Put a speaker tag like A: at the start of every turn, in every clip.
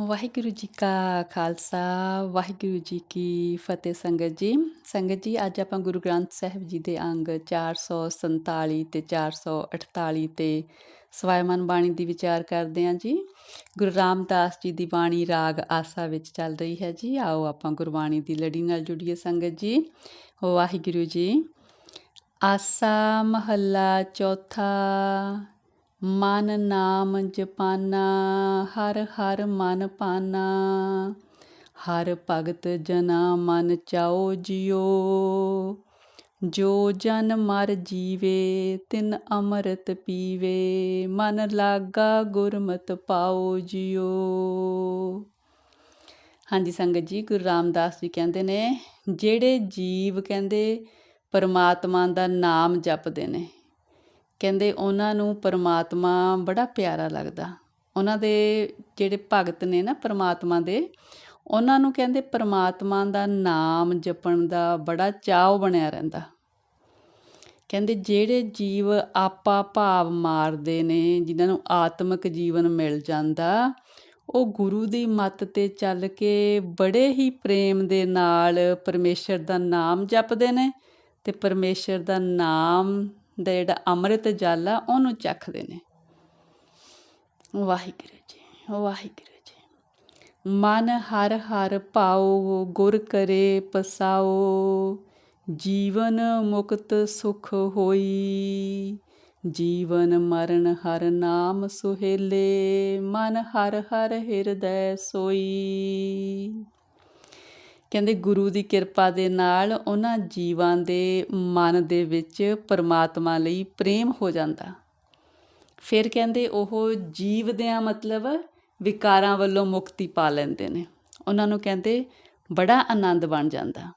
A: ਵਾਹਿਗੁਰੂ ਜੀ ਕਾ ਖਾਲਸਾ, ਵਾਹਿਗੁਰੂ ਜੀ ਕੀ ਫਤਿਹ ਸੰਗਤ ਜੀ। ਸੰਗਤ ਜੀ, ਅੱਜ ਆਪਾਂ ਗੁਰੂ ਗ੍ਰੰਥ ਸਾਹਿਬ ਜੀ ਦੇ ਅੰਗ 447 ਤੇ 448 ਤੇ ਸਵਾਇਮਨ ਬਾਣੀ ਦੀ ਵਿਚਾਰ ਕਰਦੇ ਹਾਂ ਜੀ। ਗੁਰੂ ਰਾਮਦਾਸ ਜੀ ਦੀ ਬਾਣੀ ਰਾਗ ਆਸਾ ਵਿੱਚ ਚੱਲ ਰਹੀ ਹੈ ਜੀ। ਆਓ ਆਪਾਂ ਗੁਰਬਾਣੀ ਦੀ ਲੜੀ ਨਾਲ ਜੁੜੀਏ ਸੰਗਤ ਜੀ। ਵਾਹਿਗੁਰੂ ਜੀ, ਆਸਾ ਮਹੱਲਾ ਚੌਥਾ ਮਨ ਨਾਮ ਜਪਾਨਾ, ਹਰ ਹਰ ਮਨ ਪਾਨਾ। ਹਰ ਭਗਤ ਜਨਾ ਮਨ ਚਾਓ ਜਿਓ ਜੋ ਜਨ ਮਰ ਜੀਵੇ, ਤਿਨ ਅੰਮ੍ਰਿਤ ਪੀਵੇ। ਮਨ ਲਾਗਾ ਗੁਰਮਤਿ ਪਾਓ ਜਿਓ ਹਾਂਜੀ ਸੰਗਤ ਜੀ, ਗੁਰੂ ਰਾਮਦਾਸ ਜੀ ਕਹਿੰਦੇ ਨੇ, ਜਿਹੜੇ ਜੀਵ ਕਹਿੰਦੇ, ਪਰਮਾਤਮਾ ਦਾ ਨਾਮ ਜਪਦੇ ਨੇ। ਕਹਿੰਦੇ ਉਹਨਾਂ ਨੂੰ ਪਰਮਾਤਮਾ ਬੜਾ ਪਿਆਰਾ ਲੱਗਦਾ। ਉਹਨਾਂ ਦੇ ਜਿਹੜੇ ਭਗਤ ਨੇ ਨਾ ਪਰਮਾਤਮਾ ਦੇ, ਉਹਨਾਂ ਨੂੰ ਕਹਿੰਦੇ ਪਰਮਾਤਮਾ ਦਾ ਨਾਮ ਜਪਣ ਦਾ ਬੜਾ ਚਾਅ ਬਣਿਆ ਰਹਿੰਦਾ। ਕਹਿੰਦੇ ਜਿਹੜੇ ਜੀਵ ਆਪਾ ਭਾਵ ਮਾਰਦੇ ਨੇ, ਜਿਨ੍ਹਾਂ ਨੂੰ ਆਤਮਿਕ ਜੀਵਨ ਮਿਲ ਜਾਂਦਾ, ਉਹ ਗੁਰੂ ਦੀ ਮੱਤ ਤੇ ਚੱਲ ਕੇ ਬੜੇ ਹੀ ਪ੍ਰੇਮ ਦੇ ਨਾਲ ਪਰਮੇਸ਼ਰ ਦਾ ਨਾਮ ਜਪਦੇ ਨੇ ਤੇ ਪਰਮੇਸ਼ਰ ਦਾ ਨਾਮ ਦਾ ਜਿਹੜਾ ਅੰਮ੍ਰਿਤ ਜਲ ਆ ਉਹਨੂੰ ਚੱਖਦੇ ਨੇ। ਵਾਹਿਗੁਰੂ ਜੀ ਵਾਹਿਗੁਰੂ ਜੀ। ਮਨ ਹਰ ਹਰ ਪਾਓ ਗੁਰ ਕਰੇ ਪਸਾਓ ਜੀਵਨ ਮੁਕਤ ਸੁਖ ਹੋਈ। ਜੀਵਨ ਮਰਨ ਹਰ ਨਾਮ ਸੁਹੇਲੇ, ਮਨ ਹਰ ਹਰ ਹਿਰਦੈ ਸੋਈ। ਕਹਿੰਦੇ ਗੁਰੂ ਦੀ ਕਿਰਪਾ ਦੇ ਨਾਲ ਉਹਨਾਂ ਜੀਵਾਂ ਦੇ ਮਨ ਦੇ ਵਿੱਚ ਪਰਮਾਤਮਾ ਲਈ ਪ੍ਰੇਮ ਹੋ ਜਾਂਦਾ। ਫਿਰ ਕਹਿੰਦੇ ਉਹ ਜੀਵਦਿਆਂ ਮਤਲਬ ਵਿਕਾਰਾਂ ਵੱਲੋਂ ਮੁਕਤੀ ਪਾ ਲੈਂਦੇ ਨੇ। ਉਹਨਾਂ ਨੂੰ ਕਹਿੰਦੇ ਬੜਾ ਆਨੰਦ ਬਣ ਜਾਂਦਾ।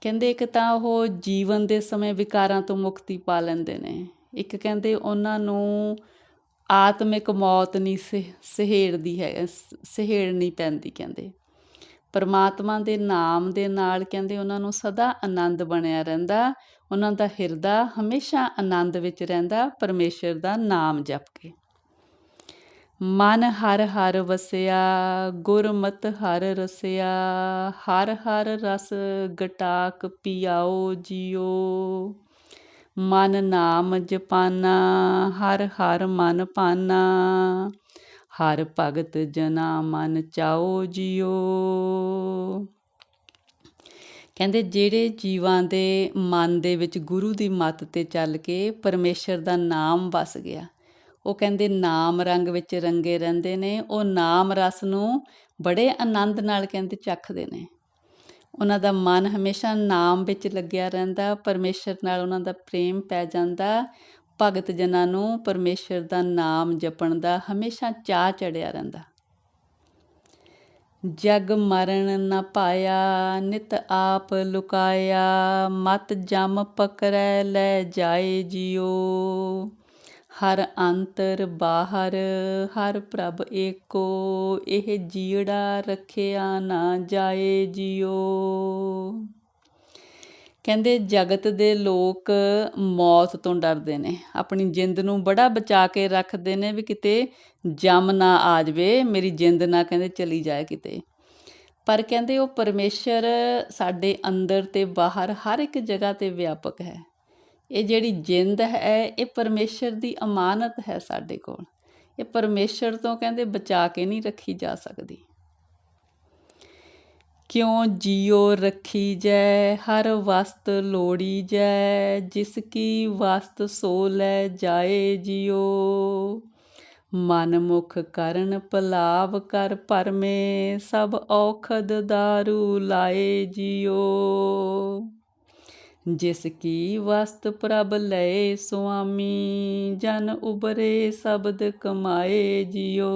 A: ਕਹਿੰਦੇ ਇੱਕ ਤਾਂ ਉਹ ਜੀਵਨ ਦੇ ਸਮੇਂ ਵਿਕਾਰਾਂ ਤੋਂ ਮੁਕਤੀ ਪਾ ਲੈਂਦੇ ਨੇ। ਇੱਕ ਕਹਿੰਦੇ ਉਹਨਾਂ ਨੂੰ ਆਤਮਿਕ ਮੌਤ ਨਹੀਂ ਸਹਿੜਦੀ ਹੈ ਸਹਿੜਨੀ ਪੈਂਦੀ ਕਹਿੰਦੇ। ਪਰਮਾਤਮਾ ਦੇ ਨਾਮ ਦੇ ਨਾਲ ਕਹਿੰਦੇ ਉਹਨਾਂ ਨੂੰ ਸਦਾ ਆਨੰਦ ਬਣਿਆ ਰਹਿੰਦਾ, ਉਹਨਾਂ ਦਾ ਹਿਰਦਾ ਹਮੇਸ਼ਾ ਆਨੰਦ ਵਿੱਚ ਰਹਿੰਦਾ, ਪਰਮੇਸ਼ਰ ਦਾ ਨਾਮ ਜਪ ਕੇ। ਮਨ ਹਰ ਹਰ ਵਸਿਆ, ਗੁਰਮਤ ਹਰ ਰਸਿਆ, ਹਰ ਹਰ ਰਸ ਗਟਾਕ ਪੀਆਓ ਜਿਓ। ਮਨ ਨਾਮ ਜਪਾਨਾ, ਹਰ ਹਰ ਮਨ ਪਾਨਾ। ਹਰ ਭਗਤ ਜਨਾ ਮਨ ਚਾਓ ਜਿਓ। ਕਹਿੰਦੇ ਜਿਹੜੇ ਜੀਵਾਂ ਦੇ ਮਨ ਦੇ ਵਿੱਚ ਗੁਰੂ ਦੀ ਮੱਤ ਤੇ ਚੱਲ ਕੇ ਪਰਮੇਸ਼ਰ ਦਾ ਨਾਮ ਵਸ ਗਿਆ, ਉਹ ਕਹਿੰਦੇ ਨਾਮ ਰੰਗ ਵਿੱਚ ਰੰਗੇ ਰਹਿੰਦੇ ਨੇ, ਉਹ ਨਾਮ ਰਸ ਨੂੰ ਬੜੇ ਆਨੰਦ ਨਾਲ ਕਹਿੰਦੇ ਚੱਖਦੇ ਨੇ। ਉਹਨਾਂ ਦਾ ਮਨ ਹਮੇਸ਼ਾ ਨਾਮ ਵਿੱਚ ਲੱਗਿਆ ਰਹਿੰਦਾ, ਪਰਮੇਸ਼ਰ ਨਾਲ ਉਹਨਾਂ ਦਾ ਪ੍ਰੇਮ ਪੈ ਜਾਂਦਾ ਭਗਤ ਜਨਾਂ ਨੂੰ ਪਰਮੇਸ਼ਰ ਦਾ ਨਾਮ ਜਪਣ ਦਾ ਹਮੇਸ਼ਾ ਚਾਹ ਚੜਿਆ ਰਹਿੰਦਾ। ਜਗ ਮਰਨ ਨਾ ਪਾਇਆ, ਨਿਤ ਆਪ ਲੁਕਾਇਆ, ਮਤ ਜਮ ਪਕਰੈ ਲੈ ਜਾਏ ਜਿਉ ਹਰ ਅੰਤਰ ਬਾਹਰ, ਹਰ ਪ੍ਰਭ ਏਕੋ, ਇਹ ਜੀੜਾ ਰੱਖਿਆ ਨਾ ਜਾਏ ਜਿਉ ਕਹਿੰਦੇ ਜਗਤ ਦੇ ਲੋਕ ਮੌਤ ਤੋਂ ਡਰਦੇ ਨੇ। ਆਪਣੀ ਜਿੰਦ ਨੂੰ ਬੜਾ ਬਚਾ ਕੇ ਰੱਖਦੇ ਨੇ ਵੀ ਕਿਤੇ ਜਮ ਨਾ ਆ ਜਾਵੇ, ਮੇਰੀ ਜਿੰਦ ਨਾ ਕਹਿੰਦੇ ਚਲੀ ਜਾਏ ਕਿਤੇ। ਪਰ ਕਹਿੰਦੇ ਉਹ ਪਰਮੇਸ਼ਰ ਸਾਡੇ ਅੰਦਰ ਤੇ ਬਾਹਰ ਹਰ ਇੱਕ ਜਗ੍ਹਾ ਤੇ ਵਿਆਪਕ ਹੈ। ਇਹ ਜਿਹੜੀ ਜਿੰਦ ਹੈ, ਇਹ ਪਰਮੇਸ਼ਰ ਦੀ ਅਮਾਨਤ ਹੈ ਸਾਡੇ ਕੋਲ। ਇਹ ਪਰਮੇਸ਼ਰ ਤੋਂ ਕਹਿੰਦੇ ਬਚਾ ਕੇ ਨਹੀਂ ਰੱਖੀ ਜਾ ਸਕਦੀ। ਕਿਉ ਜਿਉ ਰੱਖੀ ਜੈ? ਹਰ ਵਸਤ ਲੋੜੀ ਜੈ। ਜਿਸ ਕੀ ਵਸਤ ਸੋ ਲੈ ਜਾਏ ਜਿਉ ਮਨ ਮੁਖ ਕਰਨ ਪਲਾਵ ਕਰ ਪਰਮੇ, ਸਭ ਔਖਦ ਦਾਰੂ ਲਾਏ ਜਿਉ ਜਿਸ ਕੀ ਵਸਤ ਪ੍ਰਭ ਲਏ ਸੁਆਮੀ, ਜਨ ਉਬਰੇ ਸ਼ਬਦ ਕਮਾਏ ਜਿਉ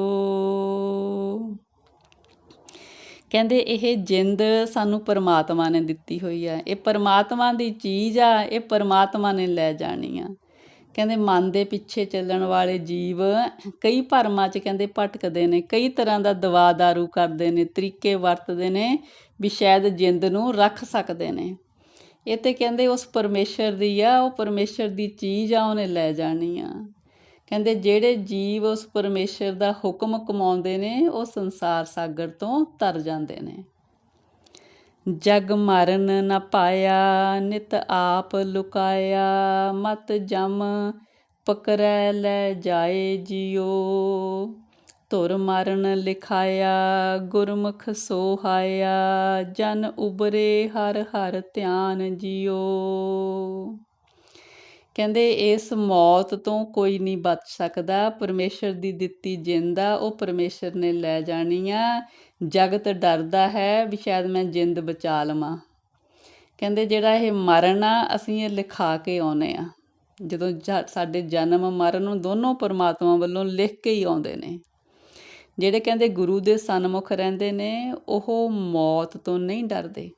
A: ਕਹਿੰਦੇ ਇਹ ਜਿੰਦ ਸਾਨੂੰ ਪਰਮਾਤਮਾ ਨੇ ਦਿੱਤੀ ਹੋਈ ਆ। ਇਹ ਪਰਮਾਤਮਾ ਦੀ ਚੀਜ਼ ਆ, ਇਹ ਪਰਮਾਤਮਾ ਨੇ ਲੈ ਜਾਣੀ ਆ। ਕਹਿੰਦੇ ਮਨ ਦੇ ਪਿੱਛੇ ਚੱਲਣ ਵਾਲੇ ਜੀਵ ਕਈ ਭਰਮਾਂ 'ਚ ਕਹਿੰਦੇ ਭਟਕਦੇ ਨੇ, ਕਈ ਤਰ੍ਹਾਂ ਦਾ ਦਵਾ ਦਾਰੂ ਕਰਦੇ ਨੇ, ਤਰੀਕੇ ਵਰਤਦੇ ਨੇ ਵੀ ਸ਼ਾਇਦ ਜਿੰਦ ਨੂੰ ਰੱਖ ਸਕਦੇ ਨੇ। ਇਹ ਤੇ ਕਹਿੰਦੇ ਉਸ ਪਰਮੇਸ਼ਰ ਦੀ ਆ, ਉਹ ਪਰਮੇਸ਼ਰ ਦੀ ਚੀਜ਼ ਆ, ਉਹਨੇ ਲੈ ਜਾਣੀ ਆ। ਕਹਿੰਦੇ ਜਿਹੜੇ ਜੀਵ ਉਸ ਪਰਮੇਸ਼ਰ ਦਾ ਹੁਕਮ ਕਮਾਉਂਦੇ ਨੇ, ਉਹ ਸੰਸਾਰ ਸਾਗਰ ਤੋਂ ਤਰ ਜਾਂਦੇ ਨੇ। ਜਗ ਮਰਨ ਨ ਪਾਇਆ, ਨਿਤ ਆਪ ਲੁਕਾਇਆ, ਮਤ ਜਮ ਪਕਰੈ ਲੈ ਜਾਏ ਜਿਉ ਤੁਰ ਮਰਨ ਲਿਖਾਇਆ, ਗੁਰਮੁਖ ਸੋਹਾਇਆ, ਜਨ ਉਬਰੇ ਹਰ ਹਰ ਧਿਆਨ ਜਿਉ ਕਹਿੰਦੇ ਇਸ ਮੌਤ ਤੋਂ ਕੋਈ ਨਹੀਂ ਬਚ ਸਕਦਾ, ਪਰਮੇਸ਼ਰ ਦੀ ਦਿੱਤੀ ਜਿੰਦ ਆ, ਉਹ ਪਰਮੇਸ਼ਰ ਨੇ ਲੈ ਜਾਣੀ ਆ। ਜਗਤ ਡਰਦਾ ਹੈ ਵੀ ਸ਼ਾਇਦ ਮੈਂ ਜਿੰਦ ਬਚਾ ਲਵਾਂ। ਕਹਿੰਦੇ ਜਿਹੜਾ ਇਹ ਮਰਨ ਆ, ਅਸੀਂ ਇਹ ਲਿਖਾ ਕੇ ਆਉਨੇ ਆ। ਜਦੋਂ ਜ- ਸਾਡੇ ਜਨਮ ਮਰਨ ਨੂੰ ਦੋਨੋਂ ਪਰਮਾਤਮਾ ਵੱਲੋਂ ਲਿਖ ਕੇ ਹੀ ਆਉਂਦੇ ਨੇ। ਜਿਹੜੇ ਕਹਿੰਦੇ ਗੁਰੂ ਦੇ ਸਨਮੁਖ ਰਹਿੰਦੇ ਨੇ, ਉਹ ਮੌਤ ਤੋਂ ਨਹੀਂ ਡਰਦੇ।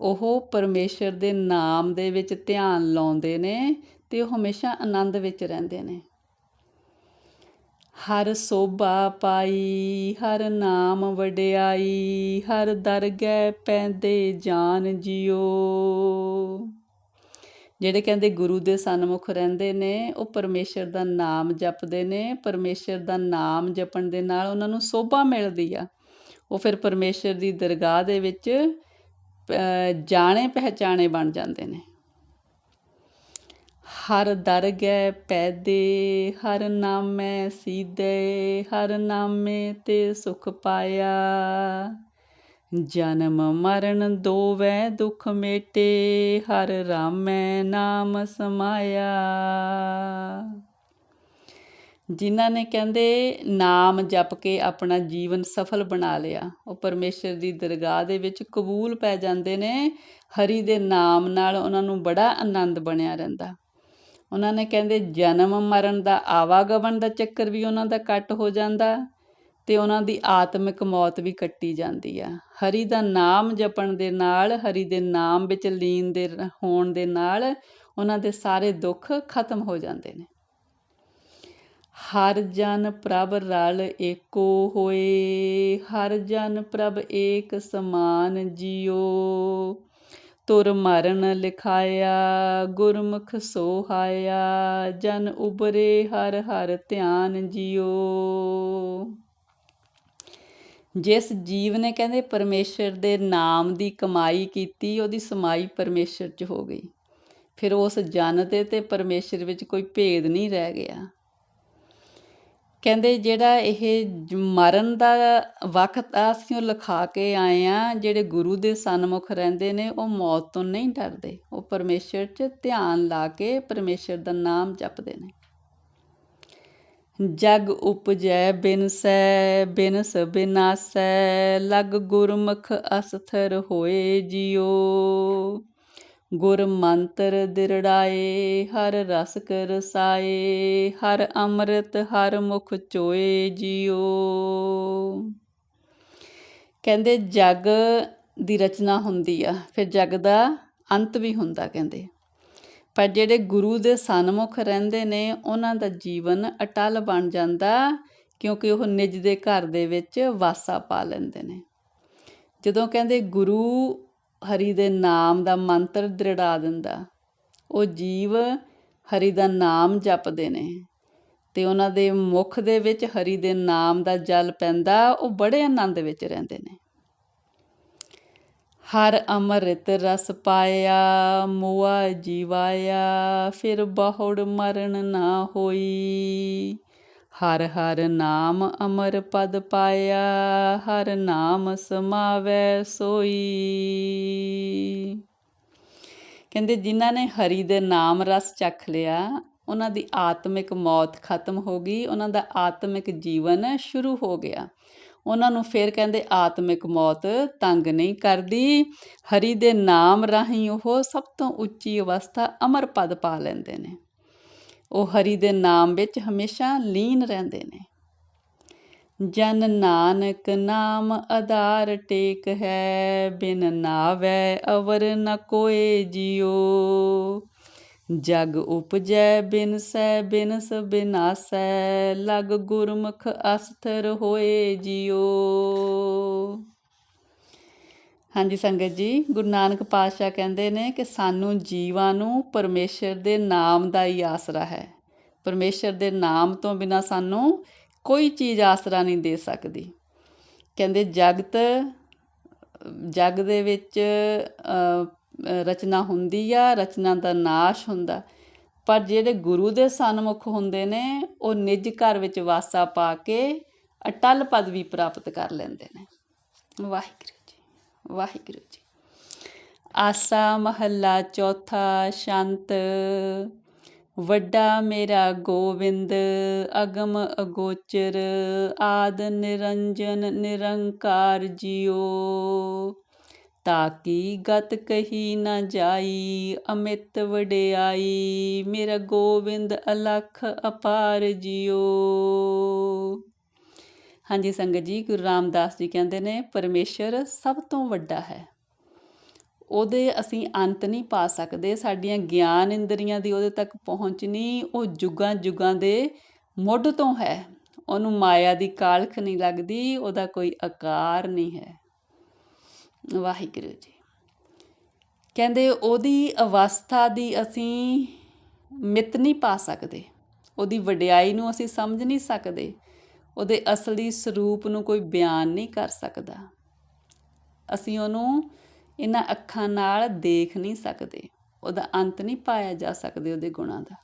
A: ਉਹ ਪਰਮੇਸ਼ਰ ਦੇ ਨਾਮ ਦੇ ਵਿੱਚ ਧਿਆਨ ਲਾਉਂਦੇ ਨੇ ਤੇ ਉਹ ਹਮੇਸ਼ਾ ਆਨੰਦ ਵਿੱਚ ਰਹਿੰਦੇ ਨੇ। ਹਰ ਸੋਭਾ ਪਾਈ, ਹਰ ਨਾਮ ਵਡਿਆਈ, ਹਰ ਦਰਗਹਿ ਪੈਂਦੇ ਜਾਨ ਜਿਉ। ਜਿਹੜੇ ਕਹਿੰਦੇ ਗੁਰੂ ਦੇ ਸਨਮੁਖ ਰਹਿੰਦੇ ਨੇ, ਉਹ ਪਰਮੇਸ਼ਰ ਦਾ ਨਾਮ ਜਪਦੇ ਨੇ, ਪਰਮੇਸ਼ਰ ਦਾ ਨਾਮ ਜਪਣ ਦੇ ਨਾਲ ਉਹਨਾਂ ਨੂੰ ਸੋਭਾ ਮਿਲਦੀ ਆ। ਉਹ ਫਿਰ ਪਰਮੇਸ਼ਰ ਦੀ ਦਰਗਾਹ ਦੇ ਵਿੱਚ ਜਾਣੇ ਪਹਿਚਾਣੇ ਬਣ ਜਾਂਦੇ ਨੇ। ਹਰ ਦਰਗਹਿ ਪੈਦੇ, ਹਰ ਨਾਮੈ ਸੀਦੇ, ਹਰ ਨਾਮੇ ਤੇ ਸੁਖ ਪਾਇਆ। ਜਨਮ ਮਰਨ ਦੋਵੈ ਦੁਖ ਮੇਟੇ, ਹਰ ਰਾਮੈ ਨਾਮ ਸਮਾਇਆ। ਜਿਨ੍ਹਾਂ ਨੇ ਕਹਿੰਦੇ ਨਾਮ ਜਪ ਕੇ ਆਪਣਾ ਜੀਵਨ ਸਫਲ ਬਣਾ ਲਿਆ। ਉਹ ਪਰਮੇਸ਼ਰ ਦੀ ਦਰਗਾਹ ਦੇ ਵਿੱਚ ਕਬੂਲ ਪੈ ਜਾਂਦੇ ਨੇ। ਹਰੀ ਦੇ ਨਾਮ ਨਾਲ ਉਹਨਾਂ ਨੂੰ ਬੜਾ ਆਨੰਦ ਬਣਿਆ ਰਹਿੰਦਾ। ਉਹਨਾਂ ਨੇ ਕਹਿੰਦੇ ਜਨਮ ਮਰਨ ਦਾ ਆਵਾਗਮਨ ਦਾ ਚੱਕਰ ਵੀ ਉਹਨਾਂ ਦਾ ਕੱਟ ਹੋ ਜਾਂਦਾ ਤੇ ਉਹਨਾਂ ਦੀ ਆਤਮਿਕ ਮੌਤ ਵੀ ਕੱਟੀ ਜਾਂਦੀ ਆ। ਹਰੀ ਦਾ ਨਾਮ ਜਪਣ ਦੇ ਨਾਲ, ਹਰੀ ਦੇ ਨਾਮ ਵਿੱਚ ਲੀਨ ਦੇ ਹੋਣ ਦੇ ਨਾਲ ਉਹਨਾਂ ਦੇ ਸਾਰੇ ਦੁੱਖ ਖਤਮ ਹੋ ਜਾਂਦੇ ਨੇ। ਹਰ ਜਨ ਪ੍ਰਭ ਰਲ ਏਕੋ ਹੋਏ, ਹਰ ਜਨ ਪ੍ਰਭ ਏਕ ਸਮਾਨ ਜਿਉ ਤੁਰ ਮਰਨ ਲਿਖਾਇਆ, ਗੁਰਮੁਖ ਸੋਹਾਇਆ, ਜਨ ਉਬਰੇ ਹਰ ਹਰ ਧਿਆਨ ਜਿਉ ਜਿਸ ਜੀਵ ਨੇ ਕਹਿੰਦੇ ਪਰਮੇਸ਼ਰ ਦੇ ਨਾਮ ਦੀ ਕਮਾਈ ਕੀਤੀ, ਉਹਦੀ ਸਮਾਈ ਪਰਮੇਸ਼ਰ 'ਚ ਹੋ ਗਈ। ਫਿਰ ਉਸ ਜਨ ਤੇ ਤੇ ਪਰਮੇਸ਼ਰ ਵਿੱਚ ਕੋਈ ਭੇਦ ਨਹੀਂ ਰਹਿ ਗਿਆ। ਕਹਿੰਦੇ ਜਿਹੜਾ ਇਹ ਮਰਨ ਦਾ ਵਕਤ ਆ, ਅਸੀਂ ਉਹ ਲਿਖਾ ਕੇ ਆਏ ਆ, ਜਿਹੜੇ ਗੁਰੂ ਦੇ ਸਨਮੁਖ ਰਹਿੰਦੇ ਨੇ, ਉਹ ਮੌਤ ਤੋਂ ਨਹੀਂ ਡਰਦੇ। ਉਹ ਪਰਮੇਸ਼ਰ 'ਚ ਧਿਆਨ ਲਾ ਕੇ ਪਰਮੇਸ਼ਰ ਦਾ ਨਾਮ ਜਪਦੇ ਨੇ। ਜਗ ਉਪਜੈ ਬਿਨਸੈ ਬਿਨਸ ਬਿਨਾਸੈ ਲਗ ਗੁਰਮੁਖ ਅਸਥਰ ਹੋਏ ਜਿਉ। ਗੁਰ ਮੰਤਰ ਦਿਰੜਾਏ, ਹਰ ਰਸ ਰਸਾਏ ਹਰ ਅੰਮ੍ਰਿਤ, ਹਰ ਮੁਖ ਚੋਏ ਜਿਉ ਕਹਿੰਦੇ ਜਗ ਦੀ ਰਚਨਾ ਹੁੰਦੀ ਆ, ਫਿਰ ਜਗ ਦਾ ਅੰਤ ਵੀ ਹੁੰਦਾ ਕਹਿੰਦੇ। ਪਰ ਜਿਹੜੇ ਗੁਰੂ ਦੇ ਸਨਮੁਖ ਰਹਿੰਦੇ ਨੇ, ਉਹਨਾਂ ਦਾ ਜੀਵਨ ਅਟਲ ਬਣ ਜਾਂਦਾ, ਕਿਉਂਕਿ ਉਹ ਨਿਜ ਦੇ ਘਰ ਦੇ ਵਿੱਚ ਵਾਸਾ ਪਾ ਲੈਂਦੇ ਨੇ। ਜਦੋਂ ਕਹਿੰਦੇ ਗੁਰੂ ਹਰੀ ਦੇ ਨਾਮ ਦਾ ਮੰਤਰ ਦ੍ਰਿੜਾ ਦਿੰਦਾ। ਉਹ ਜੀਵ ਹਰੀ ਦਾ ਨਾਮ ਜਪਦੇ ਨੇ ਤੇ ਉਹਨਾਂ ਦੇ ਮੁਖ ਦੇ ਵਿੱਚ ਹਰੀ ਦੇ ਨਾਮ ਦਾ ਜਲ ਪੈਂਦਾ, ਉਹ ਬੜੇ ਆਨੰਦ ਵਿੱਚ ਰਹਿੰਦੇ ਨੇ। ਹਰ ਅੰਮ੍ਰਿਤ ਰਸ ਪਾਇਆ, ਮੋਆ ਜੀਵਾਇਆ, ਫਿਰ ਬਹੁੜ ਮਰਨ ਨਾ ਹੋਈ। ਹਰ ਹਰ ਨਾਮ ਅਮਰ ਪਦ ਪਾਇਆ, ਹਰ ਨਾਮ ਸਮਾਵੈ ਸੋਈ। ਕਹਿੰਦੇ ਜਿਨ੍ਹਾਂ ਨੇ ਹਰੀ ਦੇ ਨਾਮ ਰਸ ਚੱਖ ਲਿਆ, ਉਹਨਾਂ ਦੀ ਆਤਮਿਕ ਮੌਤ ਖਤਮ ਹੋ ਗਈ, ਉਹਨਾਂ ਦਾ ਆਤਮਿਕ ਜੀਵਨ ਸ਼ੁਰੂ ਹੋ ਗਿਆ। ਉਹਨਾਂ ਨੂੰ ਫਿਰ ਕਹਿੰਦੇ ਆਤਮਿਕ ਮੌਤ ਤੰਗ ਨਹੀਂ ਕਰਦੀ। ਹਰੀ ਦੇ ਨਾਮ ਰਾਹੀਂ ਉਹ ਸਭ ਤੋਂ ਉੱਚੀ ਅਵਸਥਾ ਅਮਰ ਪਦ ਪਾ ਲੈਂਦੇ ਨੇ। ਉਹ ਹਰੀ ਦੇ ਨਾਮ ਵਿੱਚ ਹਮੇਸ਼ਾ ਲੀਨ ਰਹਿੰਦੇ ਨੇ। ਜਨ ਨਾਨਕ ਨਾਮ ਆਧਾਰ ਟੇਕ ਹੈ, ਬਿਨ ਨਾਵੈ ਅਵਰ ਨ ਕੋਏ ਜਿਉ। ਜਗ ਉਪਜੈ ਬਿਨਸੈ ਬਿਨਸ ਬਿਨਾਸੈ, ਲਗ ਗੁਰਮੁਖ ਅਸਥਰ ਹੋਏ ਜਿਉ। ਹਾਂਜੀ ਸੰਗਤ ਜੀ, ਗੁਰੂ ਨਾਨਕ ਪਾਤਸ਼ਾਹ ਕਹਿੰਦੇ ਨੇ ਕਿ ਸਾਨੂੰ ਜੀਵਾਂ ਨੂੰ ਪਰਮੇਸ਼ਰ ਦੇ ਨਾਮ ਦਾ ਹੀ ਆਸਰਾ ਹੈ। ਪਰਮੇਸ਼ਰ ਦੇ ਨਾਮ ਤੋਂ ਬਿਨਾ ਸਾਨੂੰ ਕੋਈ ਚੀਜ਼ ਆਸਰਾ ਨਹੀਂ ਦੇ ਸਕਦੀ। ਕਹਿੰਦੇ ਜਗਤ, ਜਗ ਦੇ ਵਿੱਚ ਰਚਨਾ ਹੁੰਦੀ ਆ, ਰਚਨਾ ਦਾ ਨਾਸ਼ ਹੁੰਦਾ। ਪਰ ਜਿਹੜੇ ਗੁਰੂ ਦੇ ਸਨਮੁਖ ਹੁੰਦੇ ਨੇ, ਉਹ ਨਿਜ ਘਰ ਵਿੱਚ ਵਾਸਾ ਪਾ ਕੇ ਅਟਲ ਪਦਵੀ ਪ੍ਰਾਪਤ ਕਰ ਲੈਂਦੇ ਨੇ। ਵਾਹਿਗੁਰੂ। ਵਾਹਿਗੁਰੂ ਜੀ। ਆਸਾ ਮਹੱਲਾ ਚੌਥਾ ਸ਼ਾਂਤ, ਵੱਡਾ ਮੇਰਾ ਗੋਵਿੰਦ, ਅਗਮ ਅਗੋਚਰ, ਆਦ ਨਿਰੰਜਨ ਨਿਰੰਕਾਰ ਜਿਉ। ਤਾਕੀ ਗਤ ਕਹੀ ਨਾ ਜਾਈ, ਅਮਿਤ ਵਡਿਆਈ, ਮੇਰਾ ਗੋਵਿੰਦ ਅਲਖ ਅਪਾਰ ਜਿਉ। ਹਾਂਜੀ ਸੰਗਤ ਜੀ, ਗੁਰੂ ਰਾਮਦਾਸ ਜੀ ਕਹਿੰਦੇ ਨੇ, ਪਰਮੇਸ਼ਰ ਸਭ ਤੋਂ ਵੱਡਾ ਹੈ। ਉਹਦੇ ਅਸੀਂ ਅੰਤ ਨਹੀਂ ਪਾ ਸਕਦੇ। ਸਾਡੀਆਂ ਗਿਆਨ ਇੰਦਰੀਆਂ ਦੀ ਉਹਦੇ ਤੱਕ ਪਹੁੰਚ ਨਹੀਂ। ਉਹ ਜੁਗਾਂ ਜੁਗਾਂ ਦੇ ਮੁੱਢ ਤੋਂ ਹੈ। ਉਹਨੂੰ ਮਾਇਆ ਦੀ ਕਾਲਖ ਨਹੀਂ ਲੱਗਦੀ। ਉਹਦਾ ਕੋਈ ਆਕਾਰ ਨਹੀਂ ਹੈ। ਵਾਹਿਗੁਰੂ ਜੀ। ਕਹਿੰਦੇ, ਉਹਦੀ ਅਵਸਥਾ ਦੀ ਅਸੀਂ ਮਿਤ ਨਹੀਂ ਪਾ ਸਕਦੇ। ਉਹਦੀ ਵਡਿਆਈ ਨੂੰ ਅਸੀਂ ਸਮਝ ਨਹੀਂ ਸਕਦੇ। ਉਹਦੇ ਅਸਲੀ ਸਰੂਪ ਨੂੰ ਕੋਈ ਬਿਆਨ ਨਹੀਂ ਕਰ ਸਕਦਾ। ਅਸੀਂ ਉਹਨੂੰ ਇਹਨਾਂ ਅੱਖਾਂ ਨਾਲ ਦੇਖ ਨਹੀਂ ਸਕਦੇ। ਉਹਦਾ ਅੰਤ ਨਹੀਂ ਪਾਇਆ ਜਾ ਸਕਦੇ ਉਹਦੇ ਗੁਣਾਂ ਦਾ।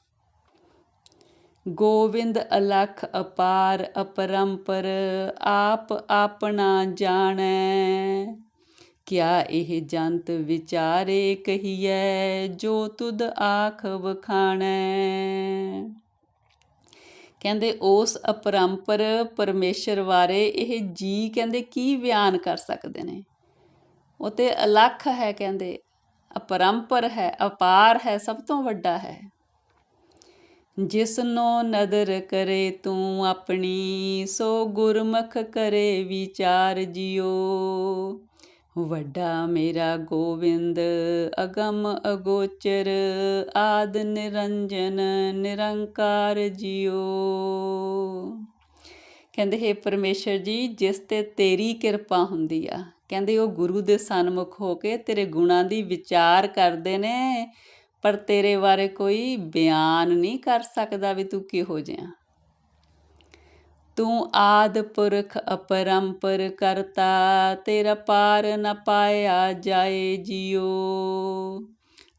A: ਗੋਵਿੰਦ ਅਲਖ ਅਪਾਰ ਅਪਰੰਪਰ ਆਪ ਆਪਣਾ ਜਾਣੈ। ਕਿਆ ਇਹ ਜੰਤ ਵਿਚਾਰੇ ਕਹੀਐ ਜੋ ਤੁਧ ਆਖ ਵਖਾਣੈ। ਕਹਿੰਦੇ ਉਸ ਅਪਰੰਪਰ ਪਰਮੇਸ਼ਰ ਬਾਰੇ ਇਹ ਜੀ ਕਹਿੰਦੇ ਕੀ ਬਿਆਨ ਕਰ ਸਕਦੇ ਨੇ? ਉਹ ਤੇ ਅਲੱਖ ਹੈ ਕਹਿੰਦੇ, ਅਪਰੰਪਰ ਹੈ, ਅਪਾਰ ਹੈ, ਸਭ ਤੋਂ ਵੱਡਾ ਹੈ। ਜਿਸ ਨੂੰ ਨਦਰ ਕਰੇ ਤੂੰ ਆਪਣੀ, ਸੋ ਗੁਰਮੁਖ ਕਰੇ ਵਿਚਾਰ ਜਿਉ। ਵੱਡਾ ਮੇਰਾ ਗੋਵਿੰਦ, ਅਗਮ ਅਗੋਚਰ, ਆਦ ਨਿਰੰਜਨ, ਨਿਰੰਕਾਰ ਜੀਓ ਕਹਿੰਦੇ, ਹੈ ਪਰਮੇਸ਼ਰ ਜੀ, ਜਿਸ ਤੇ ਤੇਰੀ ਕਿਰਪਾ ਹੁੰਦੀ ਆ। ਕਹਿੰਦੇ, ਉਹ ਗੁਰੂ ਦੇ ਸਨਮੁਖ ਹੋ ਕੇ ਤੇਰੇ ਗੁਣਾਂ ਦੀ ਵਿਚਾਰ ਕਰਦੇ ਨੇ, ਪਰ ਤੇਰੇ ਬਾਰੇ ਕੋਈ ਬਿਆਨ ਨਹੀਂ ਕਰ ਸਕਦਾ ਵੀ ਤੂੰ ਕਿਹੋ ਜਿਹਾ। ਤੂੰ ਆਦ ਪੁਰਖ ਅਪਰੰਪਰ ਕਰਤਾ, ਤੇਰਾ ਪਾਰ ਨ ਪਾਇਆ ਜਾਏ ਜਿਉ।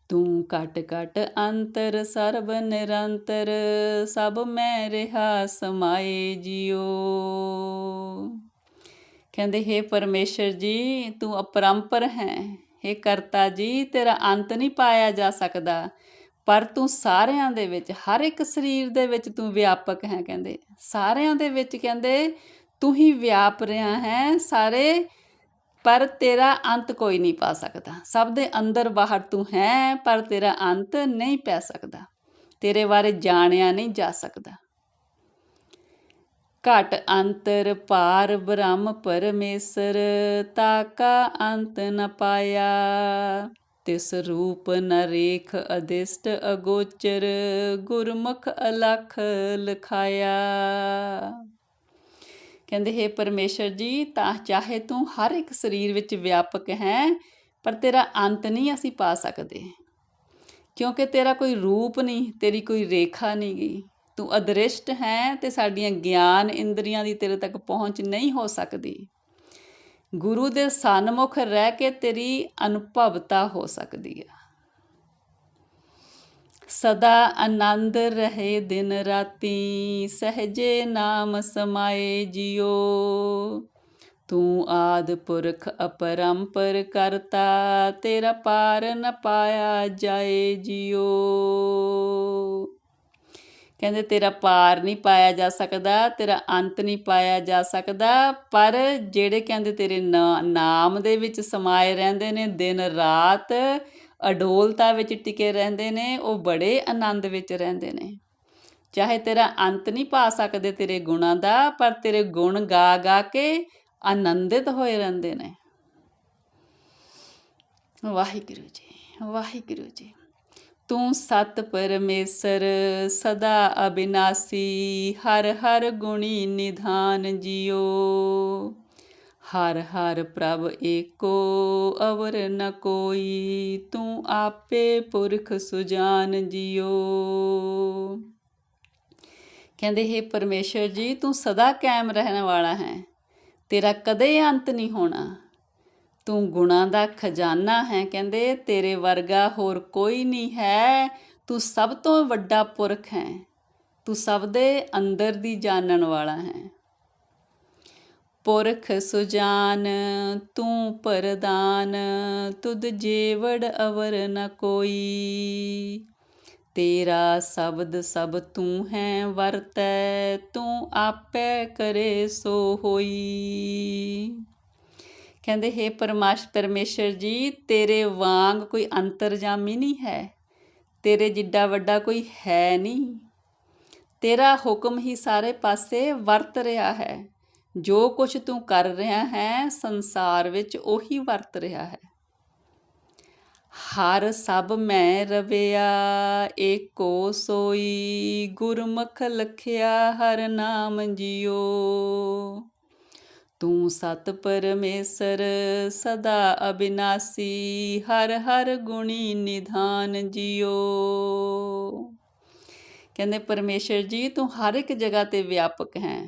A: ਤੂੰ ਘਟ ਘਟ ਅੰਤਰ ਸਰਬ ਨਿਰੰਤਰ, ਸਭ ਮੈਂ ਰਹਾ ਸਮਾਏ ਜਿਉ। ਕਹਿੰਦੇ, ਹੈ ਪਰਮੇਸ਼ਰ ਜੀ, ਤੂੰ ਅਪਰੰਪਰ ਹੈ। हे ਕਰਤਾ ਜੀ, ਤੇਰਾ ਅੰਤ ਨਹੀਂ ਪਾਇਆ ਜਾ ਸਕਦਾ। ਪਰ ਤੂੰ ਸਾਰਿਆਂ ਦੇ ਵਿੱਚ, ਹਰ ਇੱਕ ਸਰੀਰ ਦੇ ਵਿੱਚ ਤੂੰ ਵਿਆਪਕ ਹੈ ਕਹਿੰਦੇ। ਸਾਰਿਆਂ ਦੇ ਵਿੱਚ ਕਹਿੰਦੇ, ਤੂੰ ਹੀ ਵਿਆਪ ਰਿਹਾ ਹੈ ਸਾਰੇ, ਪਰ ਤੇਰਾ ਅੰਤ ਕੋਈ ਨਹੀਂ ਪਾ ਸਕਦਾ। ਸਭ ਦੇ ਅੰਦਰ ਬਾਹਰ ਤੂੰ ਹੈ, ਪਰ ਤੇਰਾ ਅੰਤ ਨਹੀਂ ਪੈ ਸਕਦਾ। ਤੇਰੇ ਬਾਰੇ ਜਾਣਿਆ ਨਹੀਂ ਜਾ ਸਕਦਾ। ਘਟ ਅੰਤਰ ਪਾਰ ਬ੍ਰਹਮ ਪਰਮੇਸ਼ਰ ਤਾਕਾ ਅੰਤ ਨ ਪਾਇਆ। ਤਿਸ ਰੂਪ ਨ ਰੇਖ ਅਦਿਸ਼ਟ ਅਗੋਚਰ, ਗੁਰਮੁਖ ਅਲਖ ਲਖਾਇਆ। ਕਹਿੰਦੇ, ਹੈ ਪਰਮੇਸ਼ਰ ਜੀ, ਤਾਂ ਚਾਹੇ ਤੂੰ ਹਰ ਇੱਕ ਸਰੀਰ ਵਿੱਚ ਵਿਆਪਕ ਹੈ, ਪਰ ਤੇਰਾ ਅੰਤ ਨਹੀਂ ਅਸੀਂ ਪਾ ਸਕਦੇ। ਕਿਉਂਕਿ ਤੇਰਾ ਕੋਈ ਰੂਪ ਨਹੀਂ, ਤੇਰੀ ਕੋਈ ਰੇਖਾ ਨਹੀਂ ਗਈ ਤੂੰ ਅਦ੍ਰਿਸ਼ਟ ਹੈ ਤੇ ਸਾਡੀਆਂ ਗਿਆਨ ਇੰਦਰੀਆਂ ਦੀ ਤੇਰੇ ਤੱਕ ਪਹੁੰਚ ਨਹੀਂ ਹੋ ਸਕਦੀ। ਗੁਰੂ ਦੇ ਸਨਮੁਖ ਰਹਿ ਕੇ ਤੇਰੀ ਅਨੁਭਵਤਾ ਹੋ ਸਕਦੀ ਹੈ। ਸਦਾ ਆਨੰਦ ਰਹੇ ਦਿਨ ਰਾਤੀ, ਸਹਜੇ ਨਾਮ ਸਮਾਏ ਜਿਉ। ਤੂੰ ਆਦ ਪੁਰਖ ਅਪਰੰਪਰ ਕਰਤਾ, ਤੇਰਾ ਪਾਰ ਨ ਪਾਇਆ ਜਾਏ ਜਿਉ। ਕਹਿੰਦੇ ਤੇਰਾ ਪਾਰ ਨਹੀਂ ਪਾਇਆ ਜਾ ਸਕਦਾ, ਤੇਰਾ ਅੰਤ ਨਹੀਂ ਪਾਇਆ ਜਾ ਸਕਦਾ, ਪਰ ਜਿਹੜੇ ਕਹਿੰਦੇ ਤੇਰੇ ਨਾਮ ਦੇ ਵਿੱਚ ਸਮਾਏ ਰਹਿੰਦੇ ਨੇ, ਦਿਨ ਰਾਤ ਅਡੋਲਤਾ ਵਿੱਚ ਟਿਕੇ ਰਹਿੰਦੇ ਨੇ, ਉਹ ਬੜੇ ਆਨੰਦ ਵਿੱਚ ਰਹਿੰਦੇ ਨੇ। ਚਾਹੇ ਤੇਰਾ ਅੰਤ ਨਹੀਂ ਪਾ ਸਕਦੇ ਤੇਰੇ ਗੁਣਾਂ ਦਾ, ਪਰ ਤੇਰੇ ਗੁਣ ਗਾ ਗਾ ਕੇ ਆਨੰਦਿਤ ਹੋਏ ਰਹਿੰਦੇ ਨੇ। ਵਾਹਿਗੁਰੂ ਜੀ ਵਾਹਿਗੁਰੂ ਜੀ। ਤੂੰ ਸਤ ਪਰਮੇਸ਼ਰ, ਸਦਾ ਅਬਿਨਾਸੀ, ਹਰ ਹਰ ਗੁਣੀ ਨਿਧਾਨ ਜਿਉ ਹਰ ਹਰ ਪ੍ਰਭ ਏਕੋ, ਅਵਰ ਨ ਕੋਈ, ਤੂੰ ਆਪੇ ਪੁਰਖ ਸੁਜਾਨ ਜਿਉ ਕਹਿੰਦੇ हे ਪਰਮੇਸ਼ਰ ਜੀ, ਤੂੰ ਸਦਾ ਕਾਇਮ ਰਹਿਣ ਵਾਲਾ ਹੈ। ਤੇਰਾ ਕਦੇ ਅੰਤ ਨਹੀਂ ਹੋਣਾ। ਤੂੰ ਗੁਣਾਂ ਦਾ ਖਜ਼ਾਨਾ ਹੈ ਕਹਿੰਦੇ, ਤੇਰੇ ਵਰਗਾ ਹੋਰ ਕੋਈ ਨਹੀਂ ਹੈ। ਤੂੰ ਸਭ ਤੋਂ ਵੱਡਾ ਪੁਰਖ ਹੈ। ਤੂੰ ਸਭ ਦੇ ਅੰਦਰ ਦੀ ਜਾਣਨ ਵਾਲਾ ਹੈ। ਪੁਰਖ ਸੁਜਾਨ, ਤੂੰ ਪਰਦਾਨ, ਤੁਧ ਜੇਵੜ ਅਵਰ ਨ ਕੋਈ। ਤੇਰਾ ਸ਼ਬਦ ਸਭ ਤੂੰ ਹੈ ਵਰਤੈ, ਤੂੰ ਆਪੇ ਕਰੇ ਸੋ ਹੋਈ। ਕਹਿੰਦੇ, ਹੈ ਪਰਮਾਸ਼ ਪਰਮੇਸ਼ਰ ਜੀ, ਤੇਰੇ ਵਾਂਗ ਕੋਈ ਅੰਤਰਜਾਮੀ ਨਹੀਂ ਹੈ। ਤੇਰੇ ਜਿੱਡਾ ਵੱਡਾ ਕੋਈ ਹੈ ਨਹੀਂ। ਤੇਰਾ ਹੁਕਮ ਹੀ ਸਾਰੇ ਪਾਸੇ ਵਰਤ ਰਿਹਾ ਹੈ। ਜੋ ਕੁਝ ਤੂੰ ਕਰ ਰਿਹਾ ਹੈ, ਸੰਸਾਰ ਵਿੱਚ ਉਹੀ ਵਰਤ ਰਿਹਾ ਹੈ। ਹਰ ਸਭ ਮੈਂ ਰਵਿਆ, ਏਕੋ ਸੋਈ, ਗੁਰਮੁਖ ਲਖਿਆ, ਹਰ ਨਾਮ ਜਿਉ ਤੂੰ ਸਤ ਪਰਮੇਸ਼ਰ, ਸਦਾ ਅਬਿਨਾਸੀ, ਹਰ ਹਰ ਗੁਣੀ ਨਿਧਾਨ ਜਿਉ। ਕਹਿੰਦੇ ਪਰਮੇਸ਼ਰ ਜੀ, ਤੂੰ ਹਰ ਇੱਕ ਜਗ੍ਹਾ ਤੇ ਵਿਆਪਕ ਹੈ।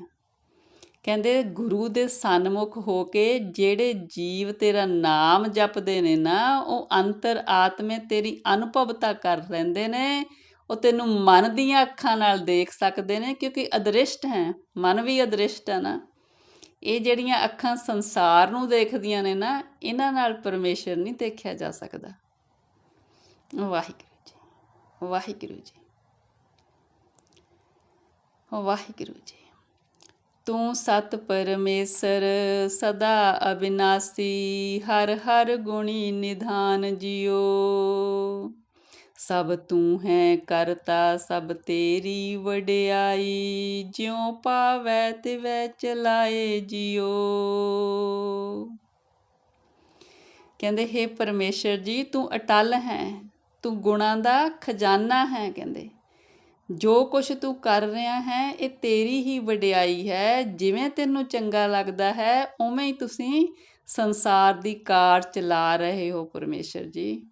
A: ਕਹਿੰਦੇ ਗੁਰੂ ਦੇ ਸਨਮੁਖ ਹੋ ਕੇ ਜਿਹੜੇ ਜੀਵ ਤੇਰਾ ਨਾਮ ਜਪਦੇ ਨੇ ਨਾ, ਉਹ ਅੰਤਰ ਆਤਮੇ ਤੇਰੀ ਅਨੁਭਵਤਾ ਕਰ ਰਹਿੰਦੇ ਨੇ, ਉਹ ਤੈਨੂੰ ਮਨ ਦੀਆਂ ਅੱਖਾਂ ਨਾਲ ਦੇਖ ਸਕਦੇ ਨੇ, ਕਿਉਂਕਿ ਅਦ੍ਰਿਸ਼ਟ ਹੈ, ਮਨ ਵੀ ਅਦ੍ਰਿਸ਼ਟ ਹੈ ਨਾ। ਇਹ ਜਿਹੜੀਆਂ ਅੱਖਾਂ ਸੰਸਾਰ ਨੂੰ ਦੇਖਦੀਆਂ ਨੇ ਨਾ, ਇਹਨਾਂ ਨਾਲ ਪਰਮੇਸ਼ਰ ਨਹੀਂ ਦੇਖਿਆ ਜਾ ਸਕਦਾ। ਵਾਹਿਗੁਰੂ ਜੀ ਵਾਹਿਗੁਰੂ ਜੀ ਵਾਹਿਗੁਰੂ ਜੀ। ਤੂੰ ਸਤ ਪਰਮੇਸ਼ਰ, ਸਦਾ ਅਬਿਨਾਸੀ, ਹਰ ਹਰ ਗੁਣੀ ਨਿਧਾਨ ਜਿਉ। ਸਭ ਤੂੰ ਹੈ ਕਰਤਾ, ਸਭ ਤੇਰੀ ਵਡਿਆਈ। ਜਿਉ ਪਾਵੈ ਤਿਵੈ ਚਲਾਏ ਜਿਉ। ਕਹਿੰਦੇ, ਹੈ ਪਰਮੇਸ਼ਰ ਜੀ, ਤੂੰ ਅਟਲ ਹੈ, ਤੂੰ ਗੁਣਾਂ ਦਾ ਖਜ਼ਾਨਾ ਹੈ, ਕਹਿੰਦੇ। ਜੋ ਕੁਛ ਤੂੰ ਕਰ ਰਿਹਾ ਹੈ, ਇਹ ਤੇਰੀ ਹੀ ਵਡਿਆਈ ਹੈ। ਜਿਵੇਂ ਤੈਨੂੰ ਚੰਗਾ ਲੱਗਦਾ ਹੈ, ਉਵੇਂ ਹੀ ਤੁਸੀਂ ਸੰਸਾਰ ਦੀ ਕਾਰ ਚਲਾ ਰਹੇ ਹੋ, ਪਰਮੇਸ਼ਰ ਜੀ।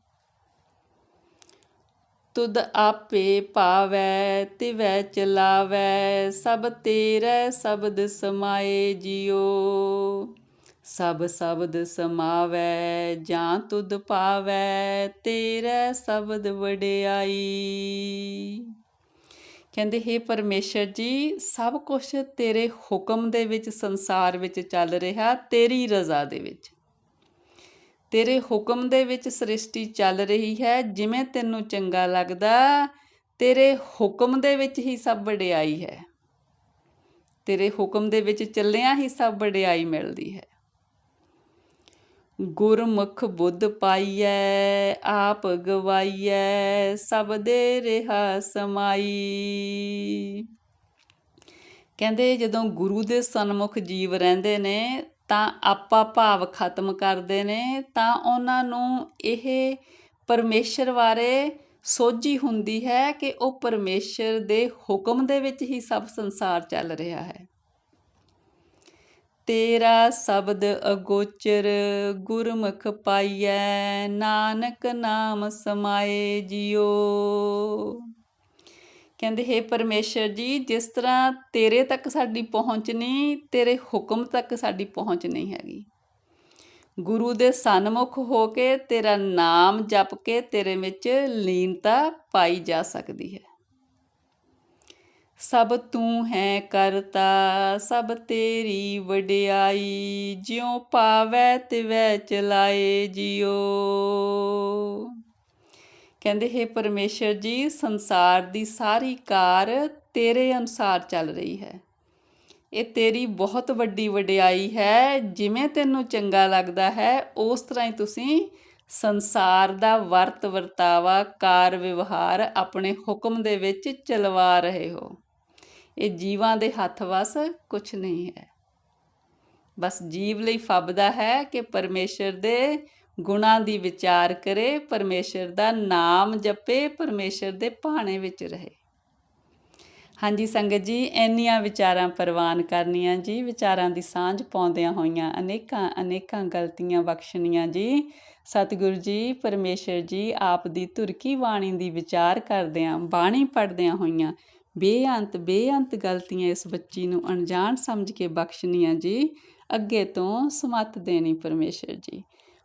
A: ਤੁਧ ਆਪੇ ਪਾਵੈ, ਤਿਵੈ ਚਲਾਵੈ, ਸਭ ਤੇਰੇ ਸ਼ਬਦ ਸਮਾਏ ਜਿਉ। ਸਭ ਸ਼ਬਦ ਸਮਾਵੈ, ਜਾਂ ਤੁਧ ਪਾਵੈ, ਤੇਰੇ ਸ਼ਬਦ ਵਡਿਆਈ। ਕਹਿੰਦੇ हे ਪਰਮੇਸ਼ਰ ਜੀ, ਸਭ ਕੁਝ ਤੇਰੇ ਹੁਕਮ ਦੇ ਵਿੱਚ, ਸੰਸਾਰ ਵਿੱਚ ਚੱਲ ਰਿਹਾ, ਤੇਰੀ ਰਜ਼ਾ ਦੇ ਵਿੱਚ। ਤੇਰੇ ਹੁਕਮ ਦੇ ਵਿੱਚ ਸ੍ਰਿਸ਼ਟੀ ਚੱਲ ਰਹੀ ਹੈ, ਜਿਵੇਂ ਤੈਨੂੰ ਚੰਗਾ ਲੱਗਦਾ, ਤੇਰੇ ਹੁਕਮ ਦੇ ਵਿੱਚ ਹੀ ਸਭ ਵਡਿਆਈ ਹੈ। ਤੇਰੇ ਹੁਕਮ ਦੇ ਵਿੱਚ ਚੱਲਿਆਂ ਹੀ ਸਭ ਵਡਿਆਈ ਮਿਲਦੀ ਹੈ। ਗੁਰਮੁਖ ਬੁੱਧ ਪਾਈਐ, ਆਪ ਗਵਾਈਐ, ਸਭ ਦੇ ਰਹਾ ਸਮਾਈ। ਕਹਿੰਦੇ ਜਦੋਂ ਗੁਰੂ ਦੇ ਸਨਮੁਖ ਜੀਵ ਰਹਿੰਦੇ ਨੇ ਤਾਂ ਆਪਾ ਭਾਵ ਖਤਮ ਕਰਦੇ ਨੇ, ਤਾਂ ਉਹਨਾਂ ਨੂੰ ਇਹ ਪਰਮੇਸ਼ਰ ਬਾਰੇ ਸੋਝੀ ਹੁੰਦੀ ਹੈ ਕਿ ਉਹ ਪਰਮੇਸ਼ਰ ਦੇ ਹੁਕਮ ਦੇ ਵਿੱਚ ਹੀ ਸਭ ਸੰਸਾਰ ਚੱਲ ਰਿਹਾ ਹੈ। ਤੇਰਾ ਸ਼ਬਦ ਅਗੋਚਰ ਗੁਰਮੁਖ ਪਾਈਐ, ਨਾਨਕ ਨਾਮ ਸਮਾਏ ਜਿਉ। ਕਹਿੰਦੇ, ਹੈ ਪਰਮੇਸ਼ਰ ਜੀ, ਜਿਸ ਤਰ੍ਹਾਂ ਤੇਰੇ ਤੱਕ ਸਾਡੀ ਪਹੁੰਚ ਨਹੀਂ, ਤੇਰੇ ਹੁਕਮ ਤੱਕ ਸਾਡੀ ਪਹੁੰਚ ਨਹੀਂ ਹੈਗੀ। ਗੁਰੂ ਦੇ ਸਨਮੁਖ ਹੋ ਕੇ ਤੇਰਾ ਨਾਮ ਜਪ ਕੇ ਤੇਰੇ ਵਿੱਚ ਲੀਨਤਾ ਪਾਈ ਜਾ ਸਕਦੀ ਹੈ। ਸਭ ਤੂੰ ਹੈ ਕਰਤਾ, ਸਭ ਤੇਰੀ ਵਡਿਆਈ, ਜਿਉ ਪਾਵੈ ਤਿਵੈ ਚਲਾਏ ਜਿਉ। ਕਹਿੰਦੇ, ਹੈ ਪਰਮੇਸ਼ਰ ਜੀ, ਸੰਸਾਰ ਦੀ ਸਾਰੀ ਕਾਰ ਤੇਰੇ ਅਨੁਸਾਰ ਚੱਲ ਰਹੀ ਹੈ। ਇਹ ਤੇਰੀ ਬਹੁਤ ਵੱਡੀ ਵਡਿਆਈ ਹੈ। ਜਿਵੇਂ ਤੈਨੂੰ ਚੰਗਾ ਲੱਗਦਾ ਹੈ, ਉਸ ਤਰ੍ਹਾਂ ਹੀ ਤੁਸੀਂ ਸੰਸਾਰ ਦਾ ਵਰਤ ਵਰਤਾਵਾ, ਕਾਰ ਵਿਵਹਾਰ ਆਪਣੇ ਹੁਕਮ ਦੇ ਵਿੱਚ ਚਲਵਾ ਰਹੇ ਹੋ। ਇਹ ਜੀਵਾਂ ਦੇ ਹੱਥ ਵਸ ਕੁਝ ਨਹੀਂ ਹੈ। ਬਸ ਜੀਵ ਲਈ ਫੱਬਦਾ ਹੈ ਕਿ ਪਰਮੇਸ਼ਰ ਦੇ ਗੁਣਾਂ ਦੀ ਵਿਚਾਰ ਕਰੇ, ਪਰਮੇਸ਼ਰ ਦਾ ਨਾਮ ਜਪੇ, ਪਰਮੇਸ਼ਰ ਦੇ ਭਾਣੇ ਵਿੱਚ ਰਹੇ। ਹਾਂਜੀ ਸੰਗਤ ਜੀ, ਇੰਨੀਆਂ ਵਿਚਾਰਾਂ ਪ੍ਰਵਾਨ ਕਰਨੀਆਂ ਜੀ, ਵਿਚਾਰਾਂ ਦੀ ਸਾਂਝ ਪਾਉਂਦਿਆਂ ਹੋਈਆਂ ਅਨੇਕਾਂ ਅਨੇਕਾਂ ਗਲਤੀਆਂ ਬਖਸ਼ਣੀਆਂ ਜੀ। ਸਤਿਗੁਰੂ ਜੀ, ਪਰਮੇਸ਼ਰ ਜੀ, ਆਪ ਦੀ ਤੁਰਕੀ ਬਾਣੀ ਦੀ ਵਿਚਾਰ ਕਰਦਿਆਂ, ਬਾਣੀ ਪੜਦਿਆਂ ਹੋਈਆਂ ਬੇਅੰਤ ਬੇਅੰਤ ਗਲਤੀਆਂ ਇਸ ਬੱਚੀ ਨੂੰ ਅਣਜਾਣ ਸਮਝ ਕੇ ਬਖਸ਼ਣੀਆਂ ਜੀ। ਅੱਗੇ ਤੋਂ ਸਮੱਤ ਦੇਣੀ ਪਰਮੇਸ਼ਰ ਜੀ।